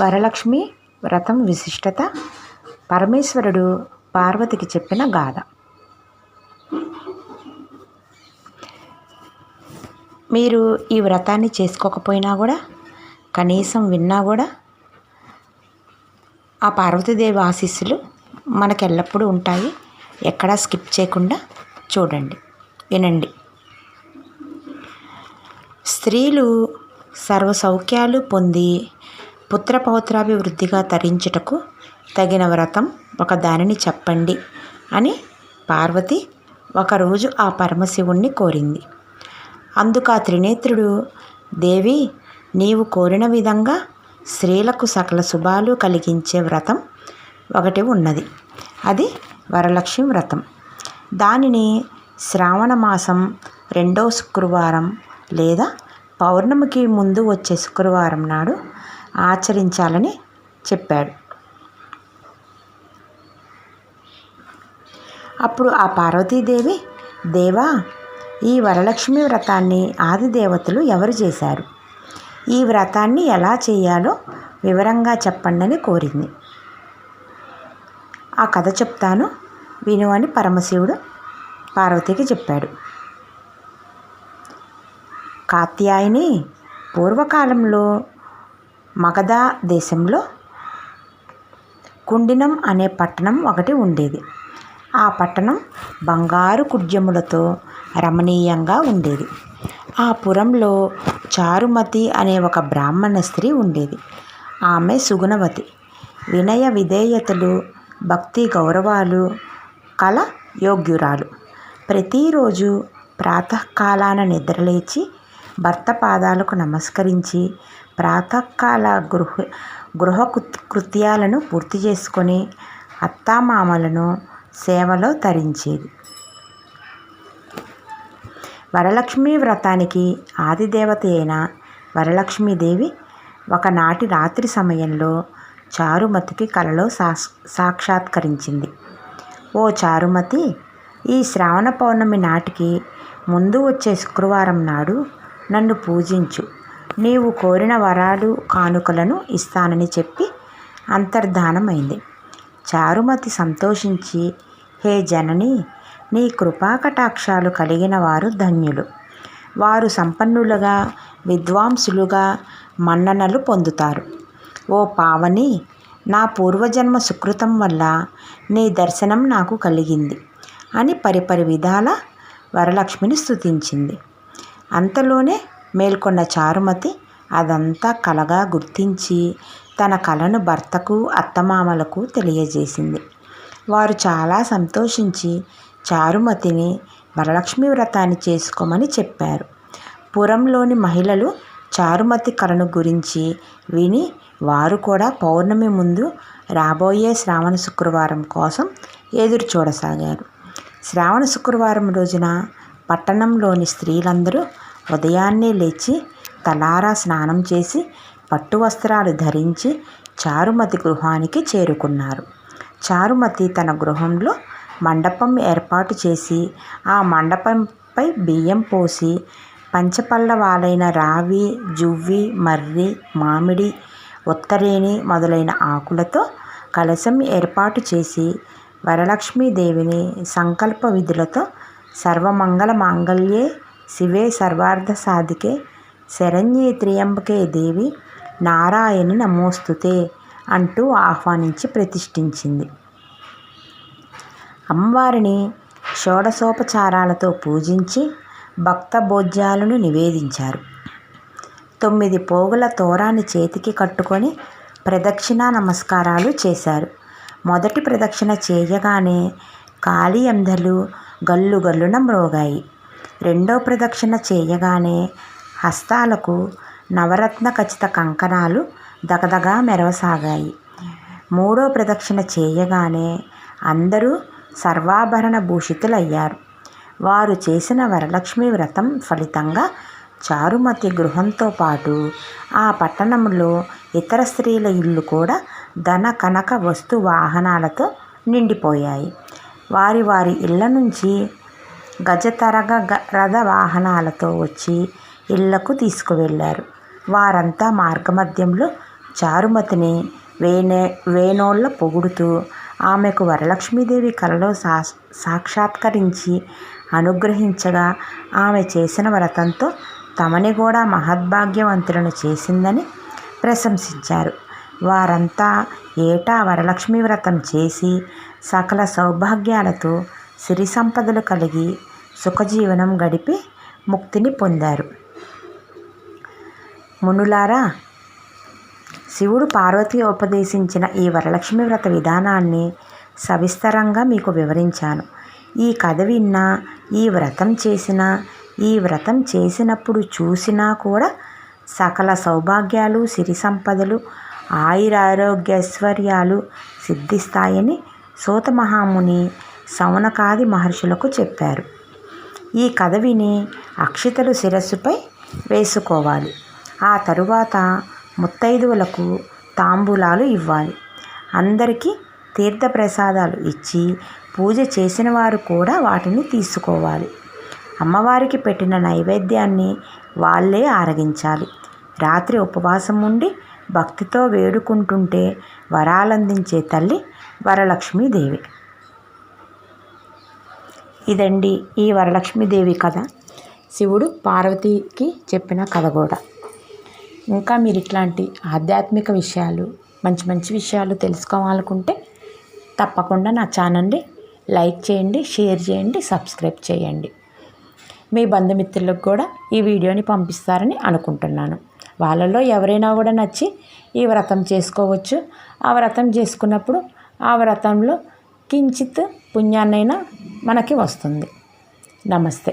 వరలక్ష్మి వ్రతం విశిష్టత పరమేశ్వరుడు పార్వతికి చెప్పిన గాథ. మీరు ఈ వ్రతాన్ని చేసుకోకపోయినా కూడా కనీసం విన్నా కూడా ఆ పార్వతీదేవి ఆశీస్సులు మనకు ఎల్లప్పుడూ ఉంటాయి. ఎక్కడా స్కిప్ చేయకుండా చూడండి వినండి. స్త్రీలు సర్వ సౌఖ్యాలు పొంది పుత్రపౌత్రాభివృద్ధిగా తరించుటకు తగిన వ్రతం ఒక దానిని చెప్పండి అని పార్వతి ఒకరోజు ఆ పరమశివుణ్ణి కోరింది. అందుకు ఆ త్రినేత్రుడు దేవి నీవు కోరిన విధంగా స్త్రీలకు సకల శుభాలు కలిగించే వ్రతం ఒకటి ఉన్నది. అది వరలక్ష్మి వ్రతం. దానిని శ్రావణ మాసం రెండో శుక్రవారం లేదా పౌర్ణమికి ముందు వచ్చే శుక్రవారం నాడు ఆచరించాలని చెప్పాడు. అప్పుడు ఆ పార్వతీదేవి దేవా ఈ వరలక్ష్మి వ్రతాన్ని ఆది దేవతలు ఎవరు చేశారు? ఈ వ్రతాన్ని ఎలా చేయాలో వివరంగా చెప్పండి కోరింది. ఆ కథ చెప్తాను విను అని పరమశివుడు పార్వతికి చెప్పాడు. కాత్యాయని పూర్వకాలంలో మగధ దేశంలో కుండినం అనే పట్టణం ఒకటి ఉండేది. ఆ పట్టణం బంగారు కుడ్యములతో రమణీయంగా ఉండేది. ఆ పురంలో చారుమతి అనే ఒక బ్రాహ్మణ స్త్రీ ఉండేది. ఆమె సుగుణవతి. వినయ విధేయతలు భక్తి గౌరవాలు కల యోగ్యురాలు. ప్రతిరోజు ప్రాతకాలాన నిద్రలేచి భర్త పాదాలకు నమస్కరించి ప్రాతకాల గృహ గృహ కృత్యాలను పూర్తి చేసుకొని అత్తామామలను సేవలో తరించేది. వరలక్ష్మి వ్రతానికి ఆదిదేవత అయిన వరలక్ష్మీదేవి ఒకనాటి రాత్రి సమయంలో చారుమతికి కలలో సాక్షాత్కరించింది. ఓ చారుమతి ఈ శ్రావణ పౌర్ణమి నాటికి ముందు వచ్చే శుక్రవారం నాడు నన్ను పూజించు. నీవు కోరిన వరాలు కానుకలను ఇస్తానని చెప్పి అంతర్ధానమైంది. చారుమతి సంతోషించి హే జనని నీ కృపాకటాక్షాలు కలిగిన వారు ధన్యులు. వారు సంపన్నులుగా విద్వాంసులుగా మన్ననలు పొందుతారు. ఓ పావని నా పూర్వజన్మ సుకృతం వల్ల నీ దర్శనం నాకు కలిగింది అని పరిపరి విధాల వరలక్ష్మిని స్థుతించింది అంతలోనే మేల్కొన్న చారుమతి అదంతా కలగా గుర్తించి తన కలను భర్తకు అత్తమామలకు తెలియజేసింది. వారు చాలా సంతోషించి చారుమతిని వరలక్ష్మి వ్రతాన్ని చేసుకోమని చెప్పారు. పురంలోని మహిళలు చారుమతి కలను గురించి విని వారు కూడా పౌర్ణమి ముందు రాబోయే శ్రావణ శుక్రవారం కోసం ఎదురు చూడసాగారు శ్రావణ శుక్రవారం రోజున పట్టణంలోని స్త్రీలందరూ ఉదయాన్నే లేచి తలారా స్నానం చేసి పట్టు వస్త్రాలు ధరించి చారుమతి గృహానికి చేరుకున్నారు. చారుమతి తన గృహంలో మండపం ఏర్పాటు చేసి ఆ మండపంపై బియ్యం పోసి పంచపల్లవాలైన రావి జువ్వి మర్రి మామిడి ఉత్తరేణి మొదలైన ఆకులతో కలశం ఏర్పాటు చేసి వరలక్ష్మీదేవిని సంకల్ప విధులతో సర్వమంగళ మాంగళ్యే శివే సర్వార్థ సాధికే. శరణ్యే త్రియంబకే దేవి నారాయణి నమోస్తుతే అంటూ ఆహ్వానించి ప్రతిష్ఠించింది. అమ్మవారిని షోడశోపచారాలతో పూజించి భక్త భోజ్యాలను నివేదించారు. తొమ్మిది పోగుల తోరాన్ని చేతికి కట్టుకొని ప్రదక్షిణ నమస్కారాలు చేశారు. మొదటి ప్రదక్షిణ చేయగానే కాళీ అందలు గల్లు గల్లున మ్రోగాయి రెండో ప్రదక్షిణ చేయగానే హస్తాలకు నవరత్న ఖచ్చిత కంకణాలు దగదగా మెరవసాగాయి. మూడో ప్రదక్షిణ చేయగానే అందరూ సర్వాభరణ భూషితులయ్యారు. వారు చేసిన వరలక్ష్మి వ్రతం ఫలితంగా చారుమతి గృహంతో పాటు ఆ పట్టణంలో ఇతర స్త్రీల ఇల్లు కూడా ధన కనక వస్తు వాహనాలతో నిండిపోయాయి. వారి వారి ఇళ్ళ నుంచి గజతరగ రథ వాహనాలతో వచ్చి ఇళ్ళకు తీసుకువెళ్ళారు. వారంతా మార్గమధ్యంలో చారుమతిని వేనే వేనోళ్ళ పొగుడుతూ ఆమెకు వరలక్ష్మీదేవి కలలో సా సాక్షాత్కరించి అనుగ్రహించగా ఆమె చేసిన వ్రతంతో తమని కూడా మహద్భాగ్యవంతులను చేసిందని ప్రశంసించారు. వారంతా ఏటా వరలక్ష్మి వ్రతం చేసి సకల సౌభాగ్యాలతో సిరి సంపదలు కలిగి సుఖజీవనం గడిపి ముక్తిని పొందారు. మునులారా శివుడు పార్వతి ఉపదేశించిన ఈ వరలక్ష్మి వ్రత విధానాన్ని సవిస్తరంగా మీకు వివరించాను. ఈ కథ విన్నా ఈ వ్రతం చేసినా ఈ వ్రతం చేసినప్పుడు చూసినా కూడా సకల సౌభాగ్యాలు సిరి సంపదలు ఆయురారోగ్యైశ్వర్యాలు సిద్ధిస్తాయని సూతమహాముని సౌనకాది మహర్షులకు చెప్పారు. ఈ కథ విని అక్షితలు శిరస్సుపై వేసుకోవాలి. ఆ తరువాత ముత్తైదువులకు తాంబూలాలు ఇవ్వాలి. అందరికీ తీర్థప్రసాదాలు ఇచ్చి పూజ చేసిన వారు కూడా వాటిని తీసుకోవాలి. అమ్మవారికి పెట్టిన నైవేద్యాన్ని వాళ్ళే ఆరగించాలి. రాత్రి ఉపవాసం ఉండి భక్తితో వేడుకుంటుంటే వరాలందించే తల్లి వరలక్ష్మీదేవి. ఇదండి ఈ వరలక్ష్మీదేవి కథ. శివుడు పార్వతికి చెప్పిన కథ కూడా. ఇంకా మీరు ఇట్లాంటి ఆధ్యాత్మిక విషయాలు మంచి మంచి విషయాలు తెలుసుకోవాలనుకుంటే తప్పకుండా నా ఛానల్ని లైక్ చేయండి షేర్ చేయండి సబ్స్క్రైబ్ చేయండి. మీ బంధుమిత్రులకు కూడా ఈ వీడియోని పంపిస్తారని అనుకుంటున్నాను. వాళ్ళలో ఎవరైనా కూడా నచ్చి ఈ వ్రతం చేసుకోవచ్చు. ఆ వ్రతం చేసుకున్నప్పుడు ఆ వ్రతంలో కించిత్ పుణ్యాన్నైనా మనకి వస్తుంది. నమస్తే.